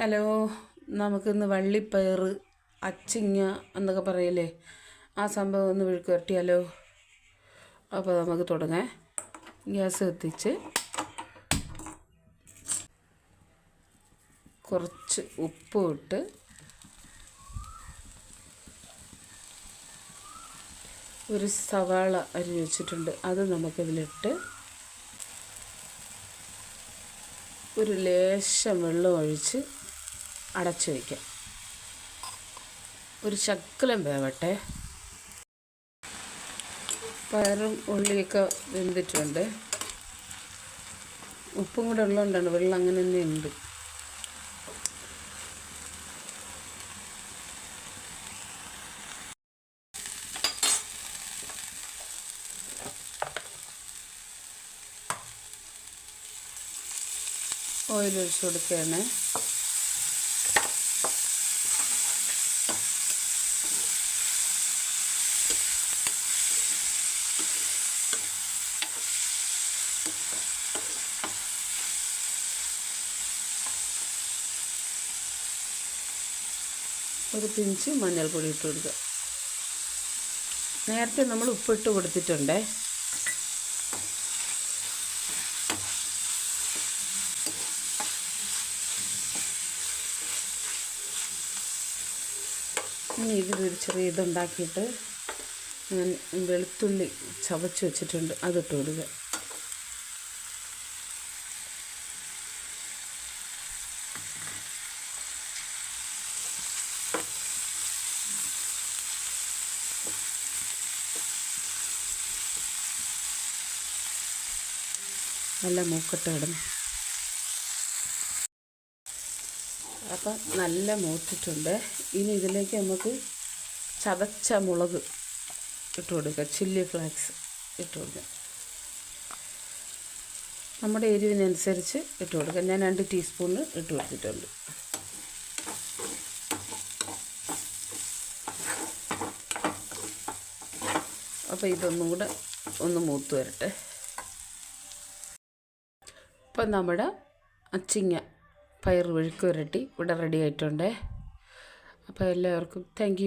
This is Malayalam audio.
ഹലോ നമുക്കിന്ന് വള്ളിപ്പയർ അച്ചിങ്ങ എന്നൊക്കെ പറയില്ലേ? ആ സംഭവം ഒന്ന് വിഴുക്ക് അപ്പോൾ നമുക്ക് തുടങ്ങാം. ഗ്യാസ് കത്തിച്ച് കുറച്ച് ഉപ്പ് ഇട്ട് ഒരു സവാള അരിഞ്ഞ് വെച്ചിട്ടുണ്ട്. അത് നമുക്കിതിലിട്ട് ഒരു ലേശം വെള്ളം ഒഴിച്ച് അടച്ചു വയ്ക്കാം. ഒരു ശക്കലം വേവട്ടെ. പയറും ഉള്ളിയൊക്കെ വെന്തിട്ടുണ്ട്. ഉപ്പും കൂടെ ഉള്ളതുകൊണ്ടാണ് വെള്ളം അങ്ങനെ തന്നെ ഉണ്ട് ഓയിൽ കൊടുക്കുകയാണ്. ഒരു പിഞ്ച് മഞ്ഞൾപ്പൊടി ഇട്ട് കൊടുക്കുക. നേരത്തെ നമ്മൾ ഉപ്പിട്ട് കൊടുത്തിട്ടുണ്ടേ. ഇനി ഇതിലൊരു ചെറിയ ഇതുണ്ടാക്കിയിട്ട് ഞാൻ വെളുത്തുള്ളി ചവച്ച് വെച്ചിട്ടുണ്ട്. അതിട്ട് കൊടുക്കുക. നല്ല മൂക്കട്ട് ഇടണം അപ്പം നല്ല മൂത്തിട്ടുണ്ട്. ഇനി ഇതിലേക്ക് നമുക്ക് ചതച്ച മുളക് ഇട്ട് കൊടുക്കുക ചില്ലി ഫ്ലാക്സ് ഇട്ട് കൊടുക്കുക നമ്മുടെ എരിവിനനുസരിച്ച് ഇട്ട് കൊടുക്കുക ഞാൻ രണ്ട് ടീസ്പൂണ് ഇട്ട് കൊടുത്തിട്ടുണ്ട്. അപ്പോൾ ഇതൊന്നും കൂടെ ഒന്ന് മൂത്ത് വരട്ടെ. ഇപ്പം നമ്മുടെ അച്ചിങ്ങ പയർ വെഴുക്ക് വരട്ടി ഇവിടെ റെഡി ആയിട്ടുണ്ട്. അപ്പോൾ എല്ലാവർക്കും താങ്ക്